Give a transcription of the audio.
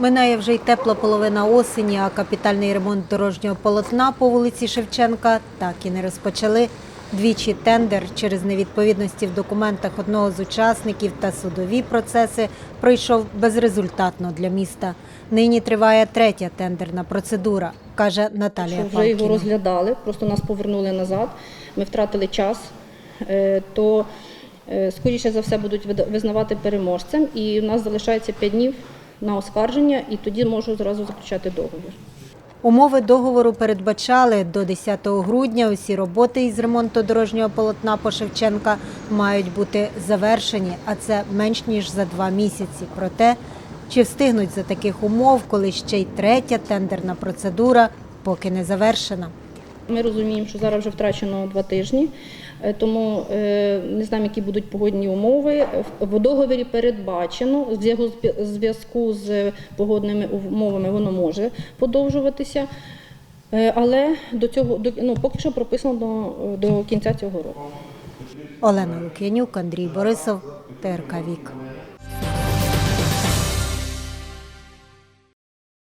Минає вже й тепла половина осені, а капітальний ремонт дорожнього полотна по вулиці Шевченка так і не розпочали. Двічі тендер через невідповідності в документах одного з учасників та судові процеси пройшов безрезультатно для міста. Нині триває третя тендерна процедура, каже Наталія що вже його розглядали, просто нас повернули назад. Ми втратили час, е, то е, скоріше за все будуть визнавати переможцем, і в нас залишається 5 днів на оскарження, і тоді можу зразу заключати договір. Умови договору передбачали до 10 грудня усі роботи із ремонту дорожнього полотна по Шевченка мають бути завершені, а це менш ніж за два місяці. Проте, чи встигнуть за таких умов, коли ще й третя тендерна процедура поки не завершена. Ми розуміємо, що зараз вже втрачено два тижні, е, тому е, не знаємо, які будуть погодні умови. В договорі передбачено в зв'язку з- погодними умовами воно може подовжуватися. Е, Але до цього до, ну, поки що прописано до, до кінця цього року. Олена Лук'янюк, Андрій Борисов, ТРК Вік.